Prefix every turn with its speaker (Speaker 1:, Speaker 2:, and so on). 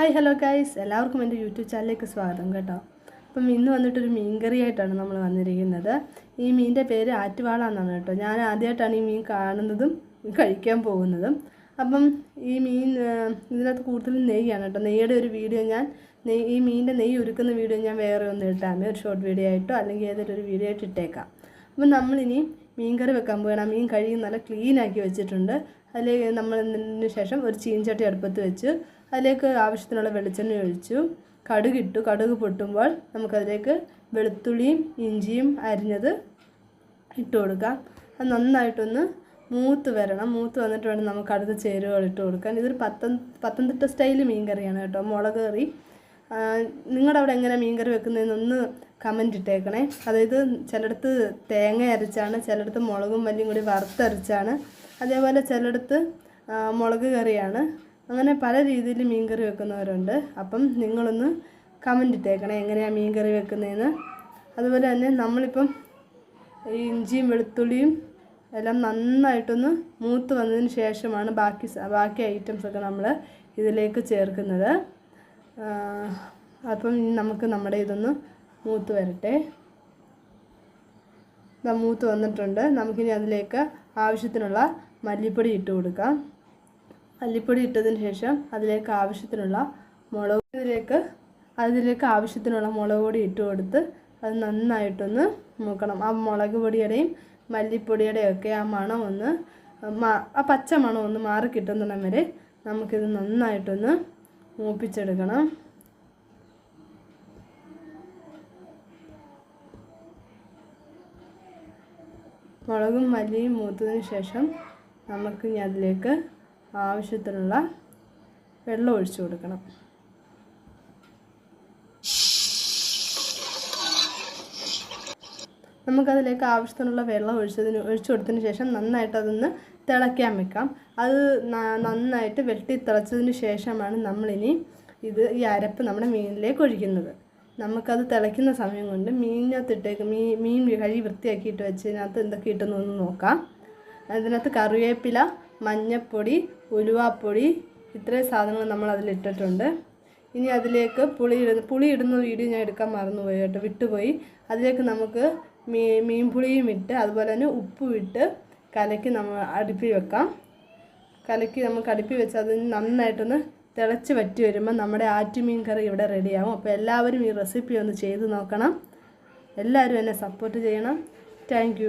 Speaker 1: Hi hello guys എല്ലാവർക്കും എന്റെ YouTube ചാനലിലേക്ക് സ്വാഗതം കേട്ടോ. അപ്പം ഇന്ന് വന്നിട്ടൊരു മീൻകറിയായിട്ടാണ് നമ്മൾ വന്നിരിക്കുന്നത്. ഈ മീനിന്റെ പേര് ആറ്റുവാള എന്നാണ് കേട്ടോ. ഞാൻ ആദ്യമായിട്ടാണ് ഈ മീൻ കാണുന്നതും കഴിക്കാൻ പോകുന്നതും. അപ്പം ഈ മീൻ ഇതിനകത്ത് കൂടുതലും നെയ്യാണ് കേട്ടോ. നെയ്യുടെ ഒരു വീഡിയോ ഞാൻ നെയ് ഈ മീനിന്റെ നെയ്യ് ഒരുക്കുന്ന വീഡിയോ ഞാൻ വേറെ ഒന്ന് ഇട്ടാൽ ഒരു ഷോർട്ട് വീഡിയോ ആയിട്ടോ അല്ലെങ്കിൽ ഏതെങ്കിലും ഒരു വീഡിയോ ആയിട്ട് ഇട്ടേക്കാം. അപ്പം നമ്മളിനി മീൻ കറി വെക്കാൻ പോകണം മീൻ കഴുകി നല്ല ക്ലീൻ ആക്കി വെച്ചിട്ടുണ്ട്. അതിലേക്ക് നമ്മൾ നിന്നതിന് ശേഷം ഒരു ചീഞ്ചട്ടി അടുപ്പത്ത് വെച്ച് അതിലേക്ക് ആവശ്യത്തിനുള്ള വെളിച്ചെണ്ണ ഒഴിച്ചു. കടുക് കടുകിട്ടു കടുക് പൊട്ടുമ്പോൾ നമുക്കതിലേക്ക് വെളുത്തുള്ളിയും ഇഞ്ചിയും അരിഞ്ഞത് ഇട്ട് കൊടുക്കാം. അത് നന്നായിട്ടൊന്ന് മൂത്ത് വരണം. മൂത്ത് വന്നിട്ട് വേണം നമുക്ക് അടുത്ത ചേരുവകൾ ഇട്ട് കൊടുക്കാൻ. ഇതൊരു പത്തൻ പത്തനംതിട്ട സ്റ്റൈൽ മീൻ കറിയാണ് കേട്ടോ മുളക് കറി. നിങ്ങളുടെ അവിടെ എങ്ങനെ മീൻ കറി വെക്കുന്നതെന്നൊന്ന് കമന്റ് ഇട്ടേക്കണേ. അതായത് ചിലയിടത്ത് തേങ്ങ അരച്ചാണ് ചിലയിടത്ത് മുളകും മല്ലിയും കൂടി വറുത്തരച്ചാണ്. അതേപോലെ ചിലയിടത്ത് മുളക് കറിയാണ്. അങ്ങനെ പല രീതിയിൽ മീൻ കറി വെക്കുന്നവരുണ്ട്. അപ്പം നിങ്ങളൊന്ന് കമന്റ് ഇട്ടേക്കണേ എങ്ങനെയാണ് മീൻ കറി വെക്കുന്നതെന്ന് അതുപോലെ തന്നെ നമ്മളിപ്പം ഈ ഇഞ്ചിയും വെളുത്തുള്ളിയും എല്ലാം നന്നായിട്ടൊന്ന് മൂത്ത് വന്നതിന് ശേഷമാണ് ബാക്കി ബാക്കി ഐറ്റംസ് ഒക്കെ നമ്മൾ ഇതിലേക്ക് ചേർക്കുന്നത്. അപ്പം നമുക്ക് നമ്മുടെ ഇതൊന്ന് മൂത്ത് വരട്ടെ. മൂത്ത് വന്നിട്ടുണ്ട്. നമുക്കിനി അതിലേക്ക് ആവശ്യത്തിനുള്ള മല്ലിപ്പൊടി ഇട്ട് കൊടുക്കാം മല്ലിപ്പൊടി ഇട്ടതിന് ശേഷം അതിലേക്ക് ആവശ്യത്തിനുള്ള മുളക് ഇതിലേക്ക് അതിലേക്ക് ആവശ്യത്തിനുള്ള മുളക് പൊടി ഇട്ട് കൊടുത്ത് അത് നന്നായിട്ടൊന്ന് മുക്കണം. ആ മുളക് പൊടിയുടെയും മല്ലിപ്പൊടിയുടെയും ഒക്കെ ആ മണം ഒന്ന് ആ പച്ച മണം ഒന്ന് മാറി കിട്ടുന്നിടം വരെ നമുക്കിത് നന്നായിട്ടൊന്ന് മൂപ്പിച്ചെടുക്കണം. മുളകും മല്ലിയും മൂത്തതിന് ശേഷം നമുക്ക് ഇനി അതിലേക്ക് ആവശ്യത്തിനുള്ള വെള്ളം ഒഴിച്ചു കൊടുക്കണം. നമുക്കതിലേക്ക് ആവശ്യത്തിനുള്ള വെള്ളം ഒഴിച്ചതിന് ഒഴിച്ചു കൊടുത്തതിന് ശേഷം നന്നായിട്ട് അതൊന്ന് തിളയ്ക്കാൻ വെക്കാം. അത് നന്നായിട്ട് വെട്ടി തിളച്ചതിന് ശേഷമാണ് നമ്മളിനി ഇത് ഈ അരപ്പ് നമ്മുടെ മീനിലേക്ക് ഒഴിക്കുന്നത്. നമുക്കത് തിളയ്ക്കുന്ന സമയം കൊണ്ട് മീനിനകത്തിട്ടേക്ക് മീൻ മീൻ കഴുകി വൃത്തിയാക്കിയിട്ട് വെച്ചതിനകത്ത് എന്തൊക്കെ ഇട്ടെന്ന് എന്ന് നോക്കാം. അതിനകത്ത് കറിവേപ്പില മഞ്ഞപ്പൊടി ഉലുവാപ്പൊടി ഇത്രയും സാധനങ്ങൾ നമ്മൾ അതിലിട്ടിട്ടുണ്ട് ഇനി അതിലേക്ക് പുളി ഇടുന്ന പുളി ഇടുന്ന വീഡിയോ ഞാൻ എടുക്കാൻ മറന്നുപോയി കേട്ടോ വിട്ടുപോയി. അതിലേക്ക് നമുക്ക് മീ മീൻ പുളിയും ഇട്ട് അതുപോലെ തന്നെ ഉപ്പും ഇട്ട് കലക്കി നമ്മൾ അടുപ്പിൽ വെക്കാം. കലക്കി നമുക്ക് അടുപ്പിൽ വെച്ച് അത് നന്നായിട്ടൊന്ന് തിളച്ച് വറ്റി വരുമ്പോൾ നമ്മുടെ ആറ്റുമീൻ കറി ഇവിടെ റെഡിയാവും. അപ്പോൾ എല്ലാവരും ഈ റെസിപ്പി ഒന്ന് ചെയ്ത് നോക്കണം. എല്ലാവരും എന്നെ സപ്പോർട്ട് ചെയ്യണം. താങ്ക്